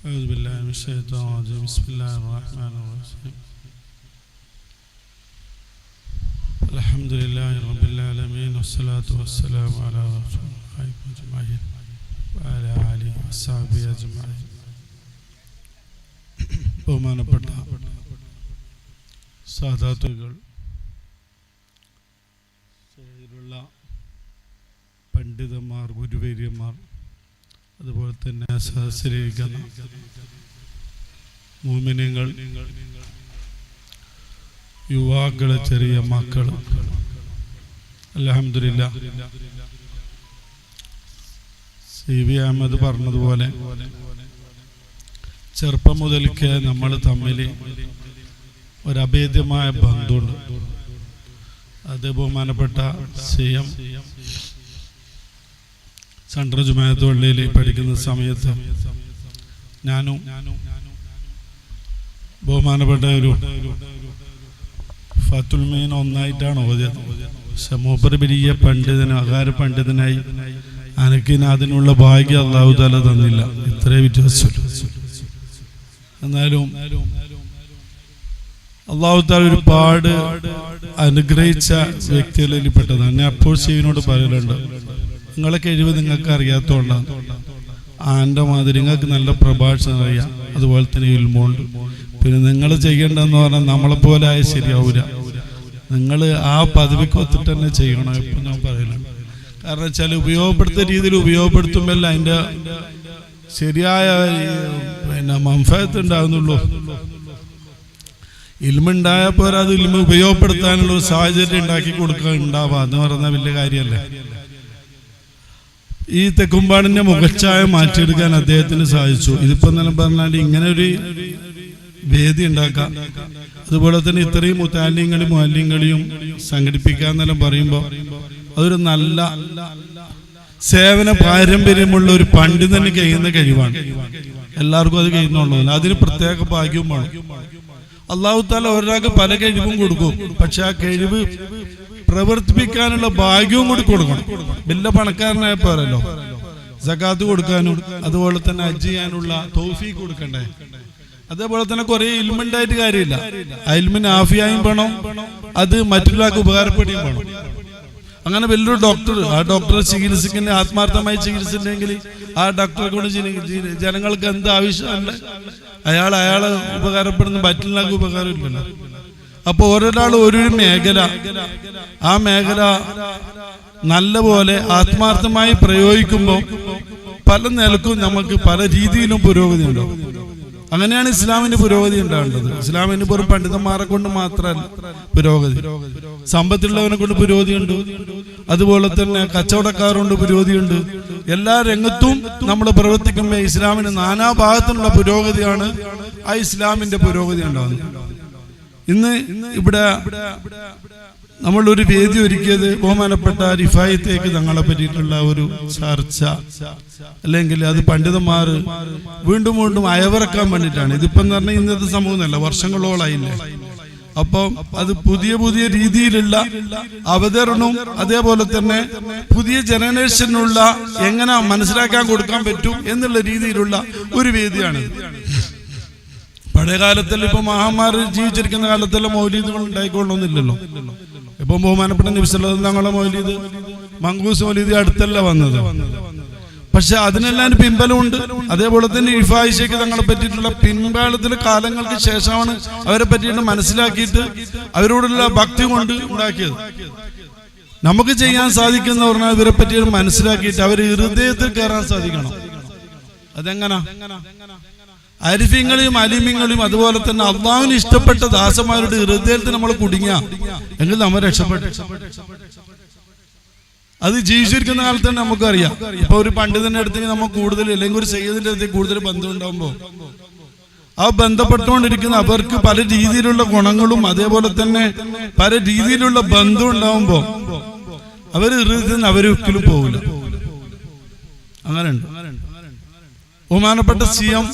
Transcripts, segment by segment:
أعوذ بالله من الشيطان الرجيم بسم الله الرحمن الرحيم الحمد لله رب العالمين والصلاة والسلام على رسول الله أجمعين وعلى آله وصحبه أجمعين ബഹുമാനപ്പെട്ട സാധാത്തുകൾ സൈദിലുള്ള പണ്ഡിതന്മാർ ഗുരുവേര്യന്മാർ അതുപോലെ തന്നെ സഹസ്രീകരിക്കുന്ന മോമിനിയങ്ങൾ യുവാക്കൾ ചെറിയ മക്കൾ അലഹമില്ല സി. വി. അഹമ്മദ് പറഞ്ഞതുപോലെ ചെറുപ്പം മുതൽക്ക് നമ്മൾ തമ്മിൽ ഒരഭേദ്യമായ ബന്ധമുണ്ട് അത് ബഹുമാനപ്പെട്ട സി. എം. സെൻട്രൽ ജുമായത്ത് പള്ളിയിൽ പഠിക്കുന്ന സമയത്ത് ഞാനും ബഹുമാനപ്പെട്ട ഒരു ഫത്തുൽ മീൻ ഒന്നായിട്ടാണ് ഓതിയത്. പക്ഷെ മൂപ്പർ വലിയ പണ്ഡിതന് അകാര പണ്ഡിതനായി അനക്കിന് അതിനുള്ള ഭാഗ്യം അള്ളാഹു താല തന്നില്ല. ഇത്രേ വിശ്വസിച്ചു എന്നാലും അള്ളാഹു താല ഒരുപാട് അനുഗ്രഹിച്ച വ്യക്തികളിൽ പെട്ടതാണ്. ഞാൻ അപ്പോൾ ശിവനോട് പറയലുണ്ട്. നിങ്ങളെ കഴിവ് നിങ്ങൾക്ക് അറിയാത്തതുകൊണ്ടാണ് ആന്റെ മാതിരി നിങ്ങൾക്ക് നല്ല പ്രഭാഷണം അറിയാം. അതുപോലെ തന്നെ ഇൽമുണ്ട്. പിന്നെ നിങ്ങൾ ചെയ്യേണ്ടതെന്ന് പറഞ്ഞാൽ നമ്മളെ പോലെ ആയ ശരിയാവൂല. നിങ്ങൾ ആ പദവിക്ക് ഒത്തിട്ട് തന്നെ ചെയ്യണം ഇപ്പൊ ഞാൻ പറയലുണ്ട് കാരണം വെച്ചാൽ ഉപയോഗപ്പെടുത്ത രീതിയിൽ ഉപയോഗപ്പെടുത്തുമ്പോൾ അതിന്റെ ശരിയായ പിന്നെ മംഫയത്ത് ഉണ്ടാകുന്നുള്ളൂ. ഇൽമുണ്ടായ പോരാ അത് ഇൽമ ഉപയോഗപ്പെടുത്താനുള്ള സാഹചര്യം ഉണ്ടാക്കി കൊടുക്കുക ഉണ്ടാവുക എന്ന് പറഞ്ഞാൽ വലിയ കാര്യമല്ലേ. ഈ തെക്കുംപാടിന്റെ മുഖച്ഛായ മാറ്റിയെടുക്കാൻ അദ്ദേഹത്തിന് സാധിച്ചു. ഇതിപ്പോ നിലം പറഞ്ഞാൽ ഇങ്ങനെ ഒരു വേദി ഉണ്ടാക്കാം. അതുപോലെ തന്നെ ഇത്രയും മുത്താലിയങ്ങളും മാലിന്യങ്ങളെയും സംഘടിപ്പിക്കാൻ നിലം പറയുമ്പോൾ അതൊരു നല്ല സേവന പാരമ്പര്യമുള്ള ഒരു പണ്ഡിതന് കഴിയുന്ന കഴിവാണ്. എല്ലാവർക്കും അത് കഴിയുന്നുള്ളതല്ല അതിന് പ്രത്യേക ഭാഗ്യവുമാണ്. അള്ളാഹു താല ഒരാൾക്ക് പല കഴിവും കൊടുക്കും. പക്ഷെ ആ കഴിവ് പ്രവർത്തിപ്പിക്കാനുള്ള ഭാഗ്യവും കൂടി കൊടുക്കണം. വലിയ പണക്കാരനായ പോരല്ലോ. സക്കാത്ത് കൊടുക്കാനും അതുപോലെ തന്നെ ഹജ്ജ് ചെയ്യാനുള്ള തോഫി കൊടുക്കണ്ടേ? അതേപോലെ തന്നെ കുറെ ഇൽമുണ്ടായിട്ട് കാര്യമില്ല. ആ ഇൽമിന് ആഫിയായും വേണം അത് മറ്റുള്ളവർക്ക് ഉപകാരപ്പെടുകയും വേണം. അങ്ങനെ വലിയൊരു ഡോക്ടർ ആ ഡോക്ടറെ ചികിത്സിക്കുന്ന ആത്മാർത്ഥമായി ചികിത്സിച്ചിട്ടുണ്ടെങ്കിൽ ആ ഡോക്ടറെ കൊണ്ട് ജന- ജന- ജനങ്ങൾക്ക് എന്ത് ആവശ്യമുണ്ട്? അയാൾ അയാളെ ഉപകാരപ്പെടുന്ന മറ്റുള്ളവർക്ക് ഉപകാരമില്ലല്ലോ. അപ്പൊ ഓരോരാൾ ഒരു മേഖല. ആ മേഖല നല്ലപോലെ ആത്മാർത്ഥമായി പ്രയോഗിക്കുമ്പോൾ പല നിലക്കും നമുക്ക് പല രീതിയിലും പുരോഗതി ഉണ്ടാവും. അങ്ങനെയാണ് ഇസ്ലാമിന്റെ പുരോഗതി ഉണ്ടാവേണ്ടത് ഇസ്ലാമിന് പുറം പണ്ഡിതന്മാരെ കൊണ്ട് മാത്രമല്ല പുരോഗതി. സമ്പത്തുള്ളവനെ കൊണ്ട് പുരോഗതിയുണ്ട്. അതുപോലെ തന്നെ കച്ചവടക്കാരുണ്ട് പുരോഗതിയുണ്ട്. എല്ലാ രംഗത്തും നമ്മൾ പ്രവർത്തിക്കുമ്പോൾ ഇസ്ലാമിന് നാനാഭാഗത്തുള്ള പുരോഗതിയാണ് ആ ഇസ്ലാമിന്റെ പുരോഗതി ഉണ്ടാകുന്നത്. ഇന്ന് ഇവിടെ നമ്മൾ ഒരു വേദി ഒരുക്കിയത് ബഹുമാനപ്പെട്ട റിഫായത്തേക്ക് തങ്ങളെ പറ്റിയിട്ടുള്ള ഒരു ചർച്ച. അല്ലെങ്കിൽ അത് പണ്ഡിതന്മാർ വീണ്ടും വീണ്ടും അയവിറക്കാൻ വേണ്ടിയിട്ടാണ്. ഇതിപ്പം എന്ന് പറഞ്ഞാൽ ഇന്നത്തെ സമൂഹമല്ല വർഷങ്ങളോളായില്ലേ? അപ്പം അത് പുതിയ പുതിയ രീതിയിലുള്ള അവതരണവും അതേപോലെ തന്നെ പുതിയ ജനറേഷനുള്ള എങ്ങനെ മനസ്സിലാക്കാൻ കൊടുക്കാൻ പറ്റും എന്നുള്ള രീതിയിലുള്ള ഒരു വേദിയാണ് പഴയ കാലത്തിൽ ഇപ്പൊ മഹാമാർ ജീവിച്ചിരിക്കുന്ന കാലത്തെല്ലാം മൗലീദുകൾ ഉണ്ടായിക്കൊള്ളണമെന്നില്ലല്ലോ. ഇപ്പൊ ബഹുമാനപ്പെട്ട നിമിഷം ഞങ്ങളെ മൗലീദ് മങ്കൂസ് മൗലീദ് അടുത്തല്ല വന്നത്. പക്ഷെ അതിനെല്ലാം പിൻബലമുണ്ട്. അതേപോലെ തന്നെ ഇഫായിഷയ്ക്ക് തങ്ങളെ പറ്റിയിട്ടുള്ള പിൻകാലത്തിലെ കാലങ്ങൾക്ക് ശേഷമാണ് അവരെ പറ്റിയിട്ട് മനസ്സിലാക്കിയിട്ട് അവരോടുള്ള ഭക്തി കൊണ്ട് ഉണ്ടാക്കിയത്. നമുക്ക് ചെയ്യാൻ സാധിക്കുന്ന പറഞ്ഞാൽ ഇവരെ പറ്റി മനസ്സിലാക്കിയിട്ട് അവർ ഹൃദയത്തിൽ കയറാൻ സാധിക്കണം. അതെങ്ങനാ? അരിഫ്യങ്ങളെയും അലിമ്യങ്ങളെയും അതുപോലെ തന്നെ അള്ളാഹുവിന് ഇഷ്ടപ്പെട്ട ദാസന്മാരുടെ ഹൃദയത്തിൽ നമ്മൾ കുടുങ്ങിയ. എങ്കിൽ നമ്മൾ രക്ഷപ്പെട്ടു. അത് ജീവിച്ചിരിക്കുന്ന കാലത്ത് തന്നെ നമുക്കറിയാം. ഇപ്പൊ ഒരു പണ്ഡിതന്റെ അടുത്ത് നമ്മൾ കൂടുതൽ അല്ലെങ്കിൽ ഒരു സയ്യദിന്റെ അടുത്ത് കൂടുതൽ ബന്ധം ഉണ്ടാകുമ്പോ ആ ബന്ധപ്പെട്ടുകൊണ്ടിരിക്കുന്ന അവർക്ക് പല രീതിയിലുള്ള ഗുണങ്ങളും അതേപോലെ തന്നെ പല രീതിയിലുള്ള ബന്ധം ഉണ്ടാവുമ്പോ അവർ ഹൃദയത്തിൽ നിന്ന് അവരൊരിക്കലും പോകില്ല അങ്ങനെയുണ്ട്. ബഹുമാനപ്പെട്ട സി എം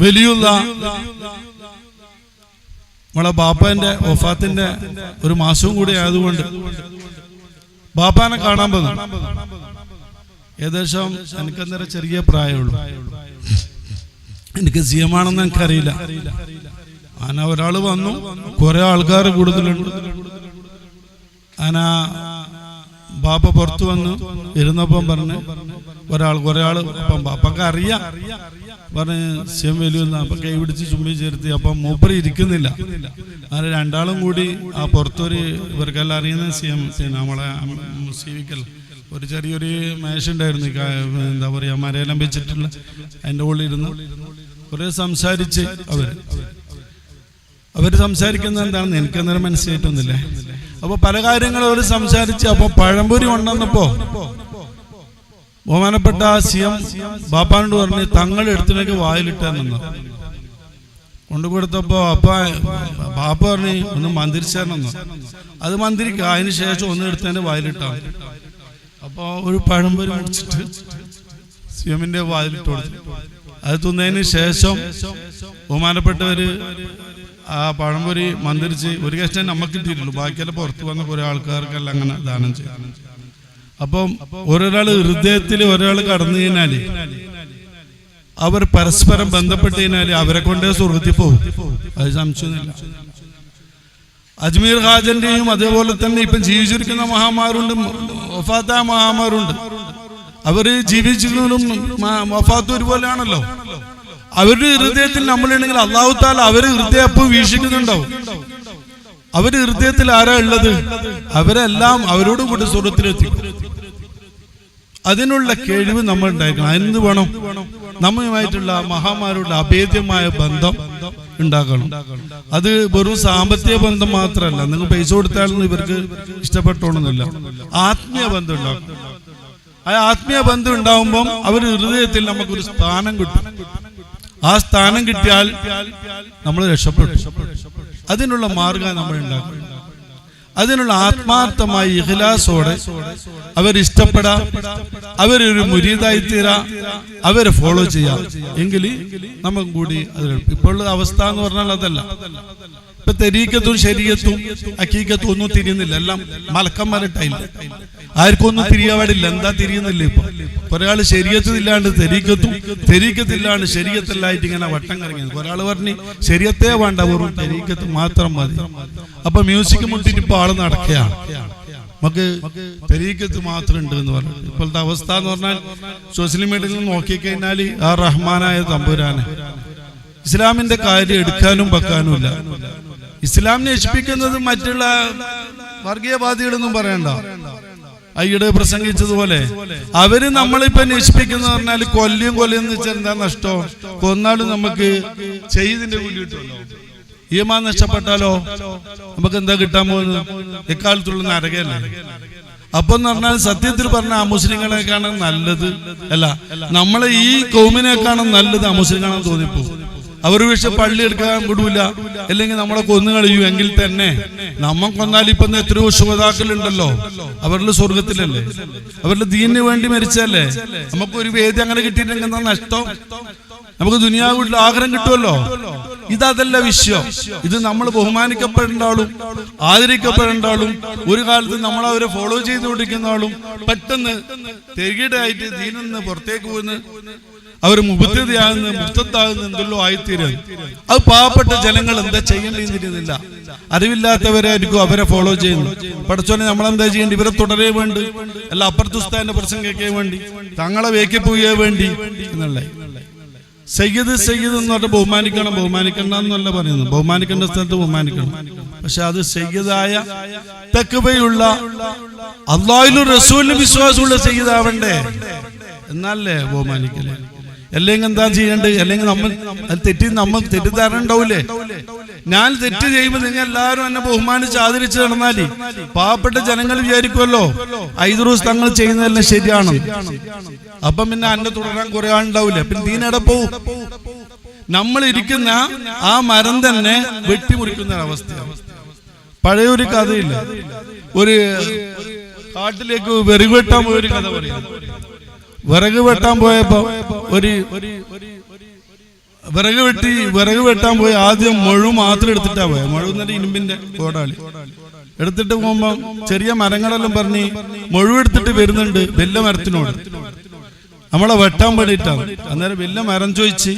വലിയുള്ള നമ്മളെ ബാപ്പാന്റെ വഫാത്തിന്റെ ഒരു മാസവും കൂടി ആയതുകൊണ്ട് ബാപ്പാനെ കാണാൻ പോകുന്നു ഏകദേശം എനിക്കന്നേരം ചെറിയ പ്രായമുള്ളൂ. എനിക്ക് സി എം ആണെന്ന് എനിക്കറിയില്ല. അങ്ങനെ ഒരാൾ വന്നു. കുറെ ആൾക്കാർ കൂടുതലുണ്ട്. അങ്ങനെ ബാപ്പ പുറത്തു വന്ന്. ഇരുന്നപ്പം പറഞ്ഞു ഒരാൾ ഒരാൾ അപ്പം ബാപ്പക്ക് അറിയാം. പറഞ്ഞ് സിയം വലിയ കൈ പിടിച്ച് ചുമ്മി ചേർത്തി. അപ്പം മൂപ്പര് ഇരിക്കുന്നില്ല. അങ്ങനെ രണ്ടാളും കൂടി ആ പുറത്തൊരു ഇവർക്കെല്ലാം അറിയുന്ന സിയം നമ്മളെ സീവിക്കൽ ഒരു ചെറിയൊരു മേശ ഉണ്ടായിരുന്നു എന്താ പറയുക മരയെല്ലാം വെച്ചിട്ടുള്ള. അതിന്റെ ഉള്ളിൽ ഇരുന്ന് കുറേ സംസാരിച്ച് അവർ. അവർ സംസാരിക്കുന്നത് എന്താണെന്ന് എനിക്ക് അന്നേരം മനസ്സിലായിട്ടൊന്നുമില്ലേ. അപ്പൊ പല കാര്യങ്ങളും അവർ സംസാരിച്ച് അപ്പൊ പഴംപൊരി ഉണ്ടെന്നപ്പോ ബഹുമാനപ്പെട്ട സി എം ബാപ്പാനോട് പറഞ്ഞ് തങ്ങൾ എടുത്തിനൊക്കെ വായിലിട്ടെന്നു കൊണ്ടുകൊടുത്തപ്പോ അപ്പ ബാപ്പ പറഞ്ഞ് ഒന്ന് മന്ത്രിച്ചേരണമെന്ന് അത് മന്ത്രിക്കുക അതിന് ശേഷം ഒന്ന് എടുത്തതിന്റെ വായിലിട്ട. അപ്പൊ ഒരു പഴംപൊരി മുടിച്ചിട്ട് സി എമ്മിന്റെ വായിലിട്ട് കൊടുത്തു. അത് തിന്നതിന് ശേഷം ബഹുമാനപ്പെട്ടവര് ആ പഴംപൊരി മന്ദിരിച്ച് ഒരു കഷ്ടം നമുക്ക് കിട്ടിയിട്ടുള്ളൂ. ബാക്കിയെല്ലാം പുറത്ത് വന്ന കുറെ ആൾക്കാർക്കെല്ലാം അങ്ങനെ ദാനം ചെയ്യും അപ്പം ഒരാൾ ഹൃദയത്തിൽ ഒരാൾ കടന്നു കഴിഞ്ഞാൽ അവർ പരസ്പരം ബന്ധപ്പെട്ട് കഴിഞ്ഞാൽ അവരെ കൊണ്ടേ സ്വർഗത്തിൽ പോകും. അത് അജ്മീർ ഹാജന്റെയും അതേപോലെ തന്നെ ഇപ്പം ജീവിച്ചിരിക്കുന്ന മഹാമാരുണ്ട് വഫാത്ത മഹാമാരുണ്ട് അവർ ജീവിച്ചിരുന്നതും വഫാത്ത് ഒരുപോലെയാണല്ലോ. അവരുടെ ഹൃദയത്തിൽ നമ്മളുണ്ടെങ്കിൽ അള്ളാഹു താല അവർ ഹൃദയപ്പം വീക്ഷിക്കുന്നുണ്ടാവും. അവർ ഹൃദയത്തിൽ ആരാ ഉള്ളത്? അവരെല്ലാം അവരോടും കൂടി സ്വർഗത്തിലെത്തി അതിനുള്ള കഴിവ് നമ്മൾ ഉണ്ടാക്കണം അതിന് വേണം നമ്മയുമായിട്ടുള്ള മഹാമാരുടെ അഭേദ്യമായ ബന്ധം ഉണ്ടാക്കണം അത് വെറും സാമ്പത്തിക ബന്ധം മാത്രമല്ല. നിങ്ങൾ പൈസ കൊടുത്താലൊന്നും ഇവർക്ക് ഇഷ്ടപ്പെട്ടോണമെന്നില്ല ആത്മീയ ബന്ധം ഉണ്ടാകും ആ ആത്മീയ ബന്ധം ഉണ്ടാവുമ്പം അവർ ഹൃദയത്തിൽ നമുക്കൊരു സ്ഥാനം കിട്ടും. ആ സ്ഥാനം കിട്ടിയാൽ നമ്മൾ രക്ഷപ്പെട്ടു. അതിനുള്ള മാർഗം നമ്മൾ ഉണ്ടാക്കും. അതിനുള്ള ആത്മാർത്ഥമായ ഇഖ്ലാസോടെ അവരിഷ്ടപ്പെടാം അവരൊരു മുരീതായി തീരാ അവരെ ഫോളോ ചെയ്യാം. എങ്കിൽ നമുക്ക് കൂടി അതിൽ ഇപ്പോഴുള്ള അവസ്ഥ എന്ന് പറഞ്ഞാൽ അതല്ല. ഇപ്പൊ തെരീക്കത്തും ശരീരത്തും അക്കീക്കത്തും ഒന്നും തിരിയുന്നില്ല. എല്ലാം മലക്കന്മാരിട്ടായില്ല ആർക്കും ഒന്നും തിരിയാൻ പാടില്ല എന്താ തിരിയുന്നില്ല ഇപ്പൊ? ആൾ ശരീരത്തില്ലാണ്ട് തെരീക്കത്തും തെരീക്കത്തില്ലാണ്ട് ശരീരത്തിലായിട്ട് ഇങ്ങനെ വട്ടം കറങ്ങിയത്. ഒരാൾ പറഞ്ഞു ശരീരത്തെ വേണ്ട വെറും തെരീക്കത്ത് മാത്രം മതി. അപ്പൊ മ്യൂസിക് മുട്ടിട്ട് ഇപ്പൊ ആൾ നടക്കുകയാണ്. നമുക്ക് തെരീക്കത്ത് മാത്രം ഉണ്ട് എന്ന് പറഞ്ഞു. ഇപ്പോഴത്തെ അവസ്ഥ എന്ന് പറഞ്ഞാൽ സോഷ്യൽ മീഡിയയിൽ നിന്ന് നോക്കിക്കഴിഞ്ഞാൽ ആ റഹ്മാനായ തമ്പുരാനെ. ഇസ്ലാമിന്റെ കാര്യം എടുക്കാനും വെക്കാനും ഇല്ല. ഇസ്ലാം നശിപ്പിക്കുന്നത് മറ്റുള്ള വർഗീയവാദികളൊന്നും പറയണ്ട. അയ്യടെ പ്രസംഗിച്ചതുപോലെ അവർ നമ്മളിപ്പോ നശിപ്പിക്കുന്ന പറഞ്ഞാൽ കൊല്ലും കൊല്ലും വെച്ചാൽ എന്താ നഷ്ടം? കൊന്നാലും നമുക്ക് ചെയ്തിന്റെ കൂലി കിട്ടുമല്ലോ. ഈമാ നഷ്ടപ്പെട്ടാലോ? നമുക്ക് എന്താ കിട്ടാൻ പോകുന്നത്? ഇക്കാലത്തുള്ള നരകയല്ലേ അപ്പൊ എന്ന് പറഞ്ഞാൽ സത്യത്തിൽ പറഞ്ഞ കാണാൻ നല്ലത്. അല്ല നമ്മളെ ഈ കൗമിനേക്കാണ് നല്ലത് അമുസ്ലിങ്ങളാണെന്ന് മുസ്ലിങ്ങളാണെന്ന് തോന്നിപ്പോ. അവർ പക്ഷെ പള്ളി എടുക്കാൻ വിടൂല. അല്ലെങ്കിൽ നമ്മളെ കൊന്നു കളയൂ. എങ്കിൽ തന്നെ നമ്മ കൊന്നാൽ ഇപ്പൊ എത്രയോ ശുഭതാക്കളുണ്ടല്ലോ അവരുടെ സ്വർഗത്തിലല്ലേ? അവരുടെ ദീനിന് വേണ്ടി മരിച്ചല്ലേ നമുക്ക് ഒരു വേദി അങ്ങനെ കിട്ടിയിട്ടുണ്ടെങ്കിൽ എന്താ നഷ്ടം? നമുക്ക് ദുനിയാവിൽ ആഗ്രഹം കിട്ടുമല്ലോ? ഇതല്ല വിഷയം ഇത് നമ്മൾ ബഹുമാനിക്കപ്പെടേണ്ട ആളും ആദരിക്കപ്പെടേണ്ട ആളും ഒരു കാലത്ത് നമ്മൾ അവരെ ഫോളോ ചെയ്തുകൊണ്ടിരിക്കുന്ന ആളും പെട്ടെന്ന് തെരുകിടായിട്ട് ദീനിന്ന് പുറത്തേക്ക് പോകുന്ന അവർ മുബദ്ധതയാകുന്ന മുസ്തത്താകുന്ന എന്തെല്ലോ ആയിത്തീരുന്നു അത് പാവപ്പെട്ട ജനങ്ങൾ എന്താ ചെയ്യേണ്ടിയിരുന്നില്ല അറിവില്ലാത്തവരായിരിക്കും അവരെ ഫോളോ ചെയ്യുന്നു. പഠിച്ചോനെ നമ്മൾ എന്താ ചെയ്യേണ്ടി ഇവരെ തുടരേ വേണ്ടി അല്ല അപ്പുറത്തുസ്താന്റെ പ്രശ്നം കേൾക്കേ വേണ്ടി തങ്ങളെ വേക്കി പോയേ വേണ്ടി എന്നുള്ള. സയ്യിദ് സയ്യിദ് എന്ന് പറഞ്ഞാൽ ബഹുമാനിക്കണം ബഹുമാനിക്കണ്ട എന്നല്ല പറയുന്നത്. ബഹുമാനിക്കേണ്ട സ്ഥലത്ത് ബഹുമാനിക്കണം. പക്ഷെ അത് സയ്യിദായ തക്കവയുള്ള അള്ളാഹിലും റസൂലിനും വിശ്വാസമുള്ള സയ്യിദാവണ്ടേ? എന്നല്ലേ ബഹുമാനിക്കലേ? അല്ലെങ്കിൽ എന്താ ചെയ്യേണ്ടത്? അല്ലെങ്കിൽ നമ്മൾ തെറ്റി നമ്മൾ തെറ്റിദ്ധാരണ ഞാൻ തെറ്റ് ചെയ്യുമ്പോൾ നിങ്ങൾ എല്ലാവരും എന്നെ ബഹുമാനിച്ച് ആദരിച്ച് നടന്നാലേ പാവപ്പെട്ട ജനങ്ങൾ വിചാരിക്കുമല്ലോ ഐദറൂസ് തങ്ങൾ ചെയ്യുന്നതെല്ലാം ശരിയാണ്. അപ്പം പിന്നെ അന്നെ തുടരാൻ കുറെ ആളുണ്ടാവില്ല പിന്നെ തീനട പോവും? നമ്മൾ ഇരിക്കുന്ന ആ മരം തന്നെ വെട്ടിമുറിക്കുന്ന അവസ്ഥയാണ്. പഴയ ഒരു കഥയില്ല. ഒരു കാട്ടിലേക്ക് വെറുകെട്ടാൻ പോയൊരു കഥ പറയാം വിറക് വെട്ടാൻ പോയപ്പോ ഒരു വിറക് വെട്ടി വിറക് വെട്ടാൻ പോയി. ആദ്യം മുഴു മാത്രം എടുത്തിട്ടാ പോയ. മുഴു എന്നിട്ട് ഇരുമ്പിന്റെ കോടാളി. എടുത്തിട്ട് പോകുമ്പോ ചെറിയ മരങ്ങളെല്ലാം പറഞ്ഞ് മുഴുവെടുത്തിട്ട് വരുന്നുണ്ട് വെല്ല മരത്തിനോട്. നമ്മളെ വെട്ടാൻ വേണ്ടിയിട്ടാണ്. അന്നേരം വലിയ മരം ചോദിച്ച്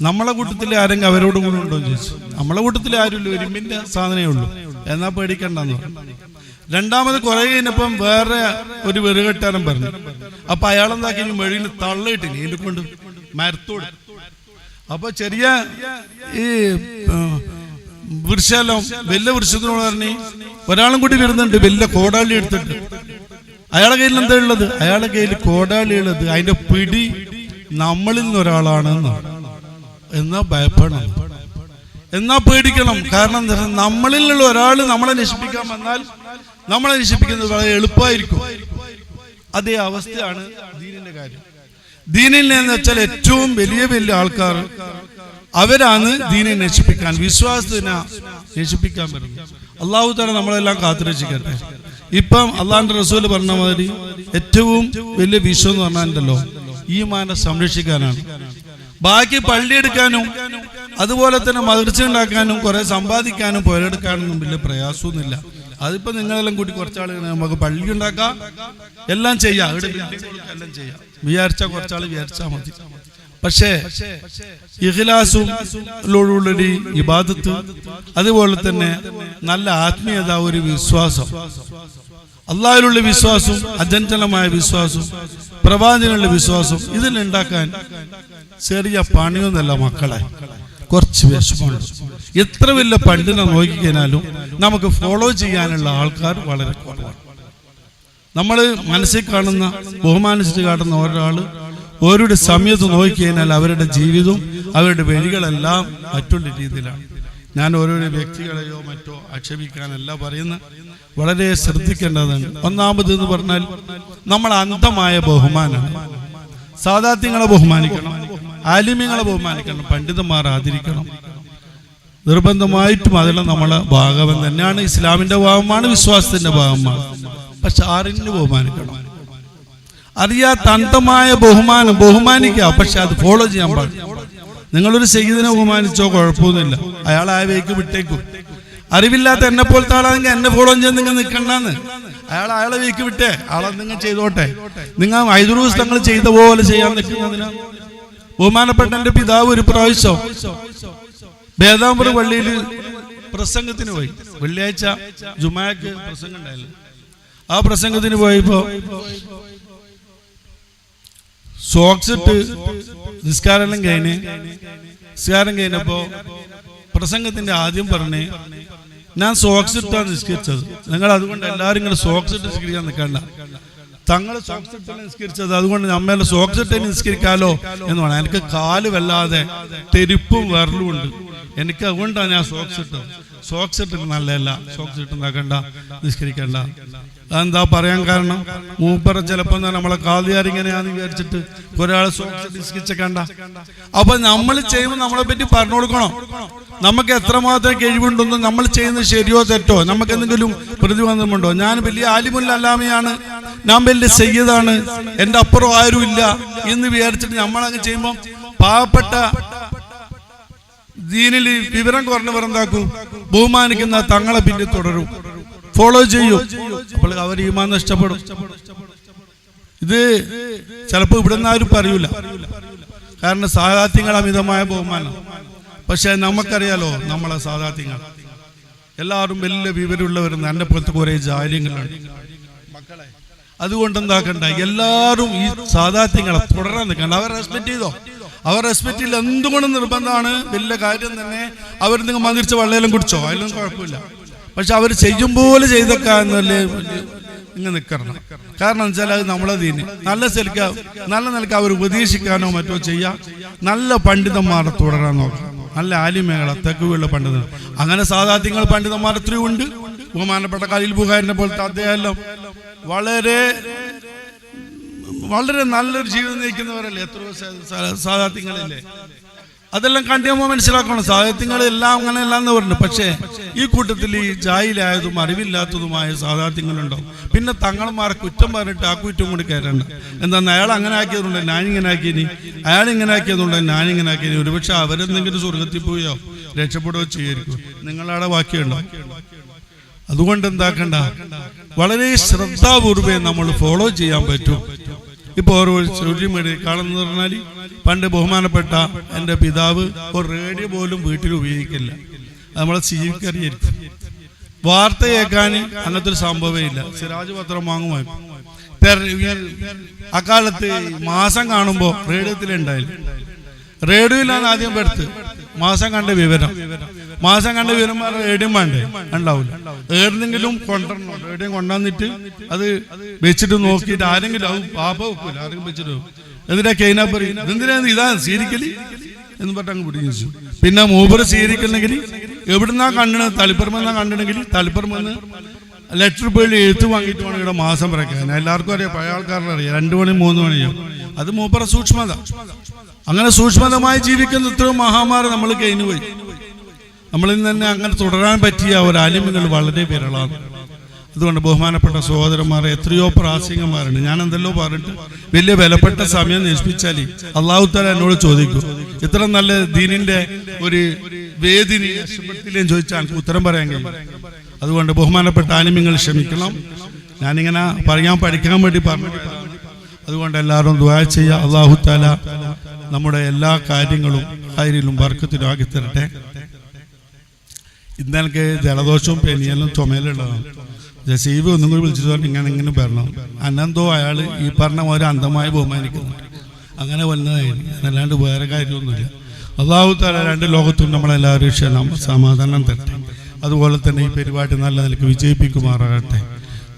നമ്മളെ കൂട്ടത്തിൽ ആരെങ്കിലും അവരോട് കൂടെ ഉണ്ടോ ചോദിച്ചു. നമ്മളെ കൂട്ടത്തിൽ ആരുമില്ല. ഇരുമ്പിന്റെ സാധനമേ ഉള്ളൂ. എന്നാ പേടിക്കണ്ടെന്ന് രണ്ടാമത് കുറെ കഴിഞ്ഞപ്പം വേറെ ഒരു വെറുകെട്ടാരം പറഞ്ഞു. അപ്പൊ അയാളെന്താക്കി? മെഴിയിൽ തള്ളിയിട്ടില്ല നീണ്ടു കൊണ്ട് മരത്തോട്. അപ്പൊ ചെറിയ ഈ വൃക്ഷം വലിയ വൃക്ഷത്തിനോട് പറഞ്ഞു ഒരാളും കൂടി വരുന്നുണ്ട് വലിയ കോടാളി എടുത്തിട്ട്. അയാളെ കയ്യിൽ എന്താ ഉള്ളത്? അയാളുടെ കയ്യിൽ കോടാളി ഉള്ളത് അതിന്റെ പിടി നമ്മളിൽ നിന്ന് ഒരാളാണെന്ന്. എന്നാ ഭയപ്പെടണം. എന്നാ പേടിക്കണം. കാരണം എന്താ നമ്മളിലുള്ള ഒരാൾ നമ്മളെ നശിപ്പിക്കാൻ വന്നാൽ നമ്മളെ നശിപ്പിക്കുന്നത് വളരെ എളുപ്പമായിരിക്കും. അതേ അവസ്ഥയാണ് ദീനിന്റെ കാര്യം. ദീനിൽ എന്ന് വെച്ചാൽ ഏറ്റവും വലിയ വലിയ ആൾക്കാർ അവരാണ് ദീനെ നശിപ്പിക്കാൻ വിശ്വാസത്തിനെ നശിപ്പിക്കാൻ വരുന്നത്. അള്ളാഹു തന്നെ നമ്മളെല്ലാം കാത്തുരക്ഷിക്കട്ടെ. ഇപ്പം അള്ളാഹിന്റെ റസൂൽ പറഞ്ഞ മാതിരി ഏറ്റവും വലിയ വിശ്വം എന്ന് പറഞ്ഞാലോ ഈ മാനെ സംരക്ഷിക്കാനാണ്. ബാക്കി പള്ളിയെടുക്കാനും അതുപോലെ തന്നെ മതിർച്ച ഉണ്ടാക്കാനും കുറെ സമ്പാദിക്കാനും പുരയെടുക്കാനൊന്നും വലിയ പ്രയാസമൊന്നുമില്ല. അതിപ്പോ നിങ്ങളെല്ലാം കൂടി കുറച്ചാളുകൾ നമുക്ക് പള്ളി ഉണ്ടാക്കാം. എല്ലാം ചെയ്യാം. ഇവിടെ എല്ലാം ചെയ്യാം. വിചാരിച്ച കുറച്ചാൾ വിചാരിച്ചാൽ മതി. പക്ഷേ ഇഖ്ലാസും ഇബാദത്ത് അതുപോലെ തന്നെ നല്ല ആത്മീയത ഒരു വിശ്വാസം. അള്ളാഹിലുള്ള വിശ്വാസം അജഞ്ചലമായ വിശ്വാസം പ്രവാചനുള്ള വിശ്വാസം ഇതിലുണ്ടാക്കാൻ ചെറിയ പണിയൊന്നല്ല മക്കളെ. കുറച്ച് വിഷമമുണ്ട്. എത്ര വലിയ പണ്ടിനെ നോക്കിക്കഴിഞ്ഞാലും നമുക്ക് ഫോളോ ചെയ്യാനുള്ള ആൾക്കാർ വളരെ കുറവാണ്. നമ്മൾ മനസ്സിൽ കാണുന്ന ബഹുമാനിച്ചിട്ട് കാണുന്ന ഒരാൾ ഓരോരുടെ സമയത്ത് നോക്കിക്കഴിഞ്ഞാൽ അവരുടെ ജീവിതവും അവരുടെ വഴികളെല്ലാം മറ്റുള്ള രീതിയിലാണ്. ഞാൻ ഓരോരോ വ്യക്തികളെയോ മറ്റോ ആക്ഷേപിക്കാനല്ല പറയുന്ന വളരെ ശ്രദ്ധിക്കേണ്ടതാണ് ഒന്നാമത് എന്ന് പറഞ്ഞാൽ നമ്മൾ അന്ധമായ ബഹുമാനമാണ്. സാധാത്യങ്ങളെ ബഹുമാനിക്കണം. ആലിമ്യങ്ങളെ ബഹുമാനിക്കണം പണ്ഡിതന്മാർ ആദരിക്കണം. നിർബന്ധമായിട്ടും അതെല്ലാം നമ്മളെ ഭാഗവൻ തന്നെയാണ് ഇസ്ലാമിന്റെ ഭാഗമാണ് വിശ്വാസത്തിന്റെ ഭാഗമാണ്. പക്ഷെ ആറിന് ബഹുമാനിക്കണം? അറിയാത്ത അന്ധമായ ബഹുമാനം ബഹുമാനിക്കുക പക്ഷെ അത് ഫോളോ ചെയ്യാൻ പാടില്ല. നിങ്ങളൊരു സെയ്തിനെ ബഹുമാനിച്ചോ കുഴപ്പമൊന്നുമില്ല. അയാൾ ആ വേക്ക് വിട്ടേക്കും. അറിവില്ലാത്ത എന്നെ പോലത്തെ ആളാണെങ്കിൽ എന്നെ ഫോളോ ചെയ്യാൻ നിങ്ങൾ നിൽക്കണ്ടെന്ന്. അയാൾ അയാളെ വീക്ക് വിട്ടേ അയാളെ നിങ്ങൾ ചെയ്തോട്ടെ. നിങ്ങൾ ഐദുറൂസ് തങ്ങൾ ചെയ്ത പോലെ ചെയ്യാൻ നിൽക്കുന്നതിനാ. ബഹുമാനപ്പെട്ട എന്റെ പിതാവ് ഒരു പ്രാവശ്യം വേദാമ്പുര പള്ളിയിൽ പ്രസംഗത്തിന് പോയി. വെള്ളിയാഴ്ച ജുമാക്ക് പ്രസംഗം ഉണ്ടായില്ല. ആ പ്രസംഗത്തിന് പോയപ്പോ സോക്സ് ഇട്ട് നിസ്കാരം കഴിഞ്ഞ് നിസ്കാരം കഴിഞ്ഞപ്പോ പ്രസംഗത്തിന്റെ ആദ്യം പറഞ്ഞ് ഞാൻ സോക്സ് ഇട്ടാണ് നിസ്കരിച്ചത്. നിങ്ങൾ അതുകൊണ്ട് എല്ലാവരും ഇങ്ങനെ സോക്സ് ഇട്ട് നിസ്കരിക്കാൻ നിൽക്കണ്ട. തങ്ങൾ സോക്സ് ഇട്ട് നിസ്കരിച്ചത്. അതുകൊണ്ട് അമ്മയുടെ സോക്സ് ഇട്ട് നിസ്കരിക്കാലോ എന്ന് പറയാം എനിക്ക് കാൽ വല്ലാതെ തെരുപ്പും വിരലും ഉണ്ട്. എനിക്ക് അതുകൊണ്ടാണ് ഞാൻ സോക്സ് ഇട്ടത്. സോക്സ് ഇട്ടിട്ട് നല്ലതല്ല. സോക്സ് ഇട്ട് ഉണ്ടാക്കണ്ട നിസ്കരിക്കണ്ട. അതെന്താ പറയാൻ കാരണം? മൂപ്പറ ചിലപ്പോ നമ്മളെ കാതുകാരിങ്ങനെയാന്ന് വിചാരിച്ചിട്ട് ഒരാൾ സോക്സ് നിസ്കരിച്ചേക്കണ്ട. അപ്പൊ നമ്മൾ ചെയ്യുമ്പോൾ നമ്മളെ പറ്റി പറഞ്ഞു കൊടുക്കണം. നമുക്ക് എത്രമാത്രം കഴിവുണ്ടെന്ന് നമ്മൾ ചെയ്യുന്നത് ശരിയോ തെറ്റോ? നമുക്ക് എന്തെങ്കിലും പ്രതിബന്ധമുണ്ടോ? ഞാൻ വലിയ ആലിമുല്ല അല്ലാമയാണ്. ഞാൻ വലിയ സയ്യദാണ് എന്റെ അപ്പുറം ആരും ഇല്ല എന്ന് വിചാരിച്ചിട്ട് നമ്മളങ്ങ് ചെയ്യുമ്പോൾ പാവപ്പെട്ട ദീനിൽ വിവരം കുറഞ്ഞവർ എന്താക്കും? ബഹുമാനിക്കുന്ന തങ്ങളെ പിന്നെ തുടരും. ഫോളോ ചെയ്യൂ. അപ്പോൾ അവർ ഈമാൻ നഷ്ടപ്പെടും. ഇത് ചിലപ്പോൾ ഇവിടെ നിന്ന് ആരും പറയൂല. കാരണം സാധാത്യങ്ങൾ അമിതമായ ബഹുമാനം. പക്ഷെ നമുക്കറിയാലോ നമ്മളെ സാധാത്യങ്ങൾ എല്ലാവരും വലിയ വിവരമുള്ളവരും എന്നെ പുറത്ത് കുറെ ജാര്യങ്ങളുണ്ട് അതുകൊണ്ട് എന്താക്കണ്ട? എല്ലാവരും ഈ സാധാത്യങ്ങളെ തുടരാൻ നിൽക്കണ്ട. അവർ റെസ്പെക്ട് ചെയ്തോ? അവർ റെസ്പെക്ട് ചെയ്യില്ല എന്തുകൊണ്ടും നിർബന്ധമാണ്? വലിയ കാര്യം തന്നെ അവർ നിങ്ങൾ മന്ദിരിച്ച് വെള്ളയിലും കുടിച്ചോ? അതിലൊന്നും കുഴപ്പമില്ല. പക്ഷെ അവർ ചെയ്യും പോലെ ചെയ്തേക്കാന്നല്ലേ ഇങ്ങനെ നിൽക്കണം കാരണം വെച്ചാൽ അത് നമ്മളെ തീന് നല്ല സ്ഥലക്ക് നല്ല നിലയ്ക്ക് അവർ ഉപദേശിക്കാനോ മറ്റോ ചെയ്യാം. നല്ല പണ്ഡിതന്മാരെ തുടരാൻ നോക്കാം. നല്ല ആലിമേകളെ തെക്കുകളുടെ പണ്ഡിതൻ അങ്ങനെ സാധാത്യങ്ങൾ പണ്ഡിതന്മാർ ഉണ്ട്. ബഹുമാനപ്പെട്ട കലീൽ ബുഹാരിനെ പോലത്തെ അദ്ദേഹം വളരെ വളരെ നല്ലൊരു ജീവിതം നയിക്കുന്നവരല്ലേ? എത്രയോ സാധാത്യങ്ങളില്ലേ അതെല്ലാം കണ്ടുമ്പോൾ മനസ്സിലാക്കണം. സാഹിത്യങ്ങളെല്ലാം അങ്ങനെ എല്ലാം എന്ന് പറഞ്ഞു പക്ഷേ ഈ കൂട്ടത്തിൽ ഈ ജായിലായതും അറിവില്ലാത്തതുമായ സാധാത്യങ്ങളുണ്ടാവും പിന്നെ തങ്ങൾമാരെ കുറ്റം പറഞ്ഞിട്ട് ആ കുറ്റം കൂടി കയറണ്ട. എന്താണ് അയാൾ അങ്ങനെ ആക്കിയതുകൊണ്ട് ഞാനിങ്ങനെ ആക്കിയനി. അയാൾ ഇങ്ങനെ ആക്കിയതുകൊണ്ട് ഞാനിങ്ങനെ ആക്കിയനി. ഒരുപക്ഷെ അവരെന്തെങ്കിലും സ്വർഗത്തിൽ പോയോ? രക്ഷപ്പെടുകയോ ചെയ്യായിരിക്കും. നിങ്ങളവിടെ ബാക്കിയുണ്ടോ? അതുകൊണ്ട് എന്താക്കണ്ട വളരെ ശ്രദ്ധാപൂർവേ നമ്മൾ ഫോളോ ചെയ്യാൻ പറ്റും. ഇപ്പോൾ ഒരു ചോദ്യം മീഡിയ കാണുന്നത് പറഞ്ഞാൽ പണ്ട് ബഹുമാനപ്പെട്ട എന്റെ പിതാവ് ഒരു റേഡിയോ പോലും വീട്ടിൽ ഉപയോഗിക്കില്ല. നമ്മളെ സീവിക്കറിയായിരിക്കും വാർത്ത കേൾക്കാൻ അങ്ങനത്തെ ഒരു സംഭവമേ ഇല്ല. സിറാജ് പത്രം ഈ അക്കാലത്ത് മാസം കാണുമ്പോൾ റേഡിയോത്തിലുണ്ടായില്ല റേഡിയോയിലാണ് ആദ്യം പെടുത്ത് മാസം കണ്ട വിവരം. മാസം കണ്ട് വീരന്മാർ ഏടിയും വേണ്ടേ? ഉണ്ടാവില്ല ഏതെങ്കിലും കൊണ്ടുവരണം. ഏടിയും കൊണ്ടുവന്നിട്ട് അത് വെച്ചിട്ട് നോക്കിയിട്ട് ആരെങ്കിലും ആവും പാപ വെക്കൂല. ആരെങ്കിലും വെച്ചിട്ട്. എന്നിട്ടാ കൈനാ പറയും? എന്തിനാ ഇതാ സീരിക്കലി എന്ന് പറഞ്ഞ് അങ്ങ് പിടിച്ചു പിന്നെ മൂപ്പർ സ്വീകരിക്കണമെങ്കിൽ എവിടുന്നാ കണ്ടത് തളിപ്പറമെന്നാ കണ്ടിട്ടുണ്ടെങ്കിൽ തളിപ്പറമെന്ന് ലെറ്റർ പേരിൽ എഴുത്ത് വാങ്ങിയിട്ട് വേണം ഇവിടെ മാസം പറയാൻ എല്ലാവർക്കും അറിയാം പഴയ ആൾക്കാരുടെ അറിയാം. രണ്ടു മണി മൂന്ന് മണിയോ അത് മൂപ്പറ സൂക്ഷ്മത. അങ്ങനെ സൂക്ഷ്മതമായി ജീവിക്കുന്ന ഇത്രയും മഹാമാരി നമ്മൾ കഴിഞ്ഞു പോയി. നമ്മളിൽ തന്നെ അങ്ങനെ തുടരാൻ പറ്റിയ ഒരു അലിമുകൾ വളരെ വിരളാണ്. അതുകൊണ്ട് ബഹുമാനപ്പെട്ട സഹോദരന്മാരെ എത്രയോ പ്രാസംഗന്മാരുണ്ട് ഞാൻ എന്തെല്ലോ പറഞ്ഞിട്ട് വലിയ വിലപ്പെട്ട സമയം നശിപ്പിച്ചാൽ അള്ളാഹു താല എന്നോട് ചോദിക്കും ഇത്ര നല്ല ദീനിന്റെ ഒരു വേദി ചോദിച്ചാൽ ഉത്തരം പറയാൻ കഴിയും അതുകൊണ്ട് ബഹുമാനപ്പെട്ട ആലിമ്യങ്ങൾ ക്ഷമിക്കണം. ഞാനിങ്ങനെ പറയാൻ പഠിക്കാൻ വേണ്ടി പറഞ്ഞു അതുകൊണ്ട് എല്ലാവരും ദ്വാ ചെയ്യുക. അള്ളാഹു താല നമ്മുടെ എല്ലാ കാര്യങ്ങളും ഹൈരിലും വർക്കത്തിലും ആക്കി തരട്ടെ ഇന്ന് എനിക്ക് ജലദോഷവും പെനിയലും ചുമയിലുള്ളതാണ് ജസീബ് ഒന്നും കൂടി വിളിച്ചിട്ട് പറഞ്ഞു ഇങ്ങനെ ഇങ്ങനെ വരണം. അന്നെന്തോ അയാൾ ഈ പറഞ്ഞ ഒരു അന്ധമായി ബഹുമാനിക്കുന്നു. അങ്ങനെ വന്നതായിരുന്നു അല്ലാണ്ട് വേറെ കാര്യമൊന്നുമില്ല. അള്ളാഹു താല രണ്ട് ലോകത്തും നമ്മളെല്ലാവരും ക്ഷണം സമാധാനം തരട്ടെ. അതുപോലെ തന്നെ ഈ പരിപാടി നല്ല നിലയ്ക്ക് വിജയിപ്പിക്കുമാറാകട്ടെ.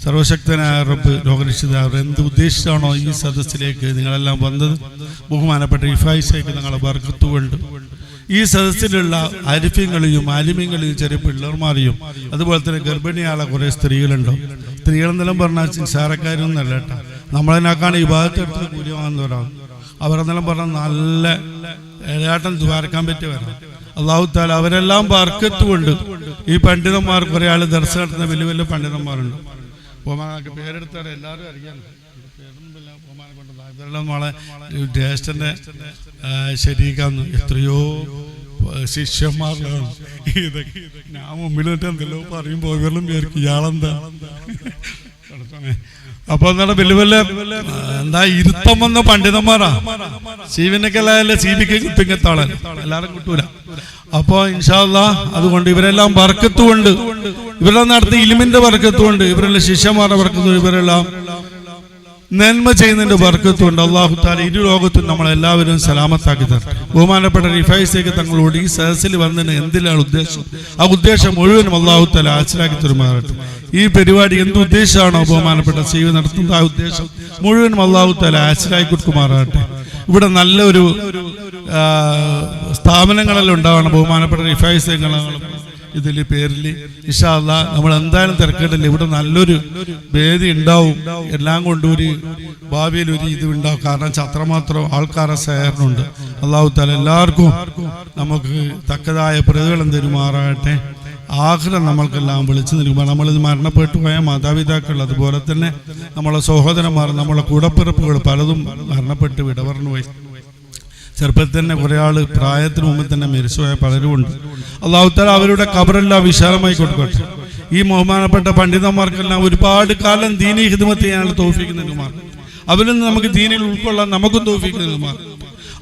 സർവശക്തനായ റബ്ബ് ലോകരക്ഷിതാവ് എന്ത് ഉദ്ദേശിച്ചാണോ ഈ സദസ്സിലേക്ക് നിങ്ങളെല്ലാം വന്നത്? ബഹുമാനപ്പെട്ട ഇഫായിസേക്ക് നിങ്ങളെ വർക്കത്തുകൊണ്ട് ഈ സദസ്സിലുള്ള അരിഫ്യങ്ങളെയും ആലിമ്യങ്ങളെയും ചെറിയ പിള്ളേർമാരെയും അതുപോലെ തന്നെ ഗർഭിണിയാളെ കുറേ സ്ത്രീകളുണ്ടോ? സ്ത്രീകളെന്നെല്ലാം പറഞ്ഞാൽ നിസ്സാരക്കാരൊന്നും അല്ല കേട്ടോ. നമ്മളതിനാക്കാണ് ഈ ഭാഗത്തെടുത്ത് കൂലി വാങ്ങുന്നവരാണ് അവരെന്നെല്ലാം പറഞ്ഞാൽ നല്ല ഏഴാട്ടം ദ്വാരക്കാൻ പറ്റിയവരാണ് അള്ളാഹു താല അവരെല്ലാം ബർക്കത്തുകൊണ്ട് ഈ പണ്ഡിതന്മാർ കുറെ ആൾ ദർശനം നടത്തുന്ന വലിയ വലിയ പണ്ഡിതന്മാരുണ്ട്. അപ്പോൾ പേരെടുത്താൽ എല്ലാവരും അറിയാം പേരൊന്നുമില്ല നമ്മളെ ജ്യേഷ്ഠന്റെ ശരീരം എത്രയോ ശിഷ്യന്മാരിലാണ് ഇതൊക്കെ ഞാൻ മുമ്പിൽ നിന്നിട്ട് എന്തെല്ലോ പറയുമ്പോൾ ഇവരെല്ലാം വിചാരിക്കും ഇയാളെന്താ. അപ്പൊ എന്താണ് വലിയ വലിയ എന്താ ഇരുത്തം വന്ന പണ്ഡിതന്മാരാ? സീവിനൊക്കെ സീവിക്ക് കിട്ടിങ്ങത്താളൻ എല്ലാവരും കിട്ടൂല. അപ്പൊ ഇൻഷാല്ല അതുകൊണ്ട് ഇവരെല്ലാം വർക്കത്തുകൊണ്ട് ഇവരെല്ലാം നടത്തി ഇലിമിന്റെ വർക്കത്തുകൊണ്ട് ഇവരെല്ലാം ശിഷ്യന്മാരുടെ വർക്കത്തുകൊണ്ട് ഇവരെല്ലാം നന്മ ചെയ്യുന്നതിന്റെ വർക്കത്തുകൊണ്ട് അള്ളാഹു താല ഇരു ലോകത്തും നമ്മളെല്ലാവരും സലാമത്താക്കി തരട്ടെ ബഹുമാനപ്പെട്ട റിഫൈസേക്ക് തങ്ങളോട് ഈ സദസ്സിൽ വന്നതിന് എന്തിലാണ് ഉദ്ദേശം? ആ ഉദ്ദേശം മുഴുവനും അള്ളാഹു താല ആശ്രാക്കി തരുമാറട്ടെ ഈ പരിപാടി എന്ത് ഉദ്ദേശമാണോ ബഹുമാനപ്പെട്ട സീവ് നടത്തുന്നത്? ആ ഉദ്ദേശം മുഴുവനും അള്ളാഹു താല ആശ്രാക്കി കൊടുക്കുമാറാകട്ടെ. ഇവിടെ നല്ലൊരു സ്ഥാപനങ്ങളെല്ലാം ഉണ്ടാവണം. ബഹുമാനപ്പെട്ട റിഫൈസങ്ങളും ഇതിൽ പേരിൽ ഇഷാല്ല നമ്മൾ എന്തായാലും തിരക്കേണ്ടില്ല ഇവിടെ നല്ലൊരു വേദി ഉണ്ടാവും. എല്ലാം കൊണ്ടും ഒരു ഭാവിയിൽ ഒരു ഇത് ഉണ്ടാവും. കാരണം അത്രമാത്രം ആൾക്കാരെ സേവനമുണ്ട് അള്ളാഹു താല എല്ലാവർക്കും നമുക്ക് തക്കതായ പ്രതികളും തരുമാറാകട്ടെ. ആഗ്രഹം നമ്മൾക്കെല്ലാം വിളിച്ചു നൽകുമ്പോൾ നമ്മളിത് മരണപ്പെട്ടു പോയ മാതാപിതാക്കൾ അതുപോലെ തന്നെ നമ്മളെ സഹോദരന്മാർ നമ്മളെ കൂടപ്പിറപ്പുകൾ പലതും മരണപ്പെട്ട് വിടവർന്നു പോയി ചെറുപ്പത്തിൽ തന്നെ കുറെ ആൾ പ്രായത്തിന് മുമ്പ് തന്നെ മരിച്ചുപോയ പലരും ഉണ്ട് അള്ളാഹുത്താല അവരുടെ കബറെല്ലാം വിശാലമായി കൊടുക്കട്ടെ. ഈ ബഹുമാനപ്പെട്ട പണ്ഡിതന്മാർക്കെല്ലാം ഒരുപാട് കാലം ദീനി ഹിദ്മത്ത് ചെയ്യാനുള്ള തോഫിക്ക് നൽകുമാർ. അവരിൽ നിന്ന് നമുക്ക് ദീനിൽ ഉൾക്കൊള്ളാൻ നമുക്കും തോഫിക്ക് നൽകുമാർ.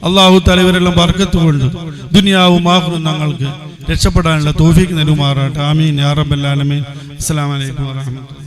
അള്ളാഹു താല ഇവരെല്ലാം ബർക്കത്ത് കൊണ്ട് ദുനിയാവും ആഹ്റും ഞങ്ങൾക്ക് രക്ഷപ്പെടാനുള്ള തോഫിക്ക് നൽകുമാറാട്ടെ ആമീൻ. യാ അസ്സാം വലൈക്കും വറഹ്മത്തുള്ളാഹി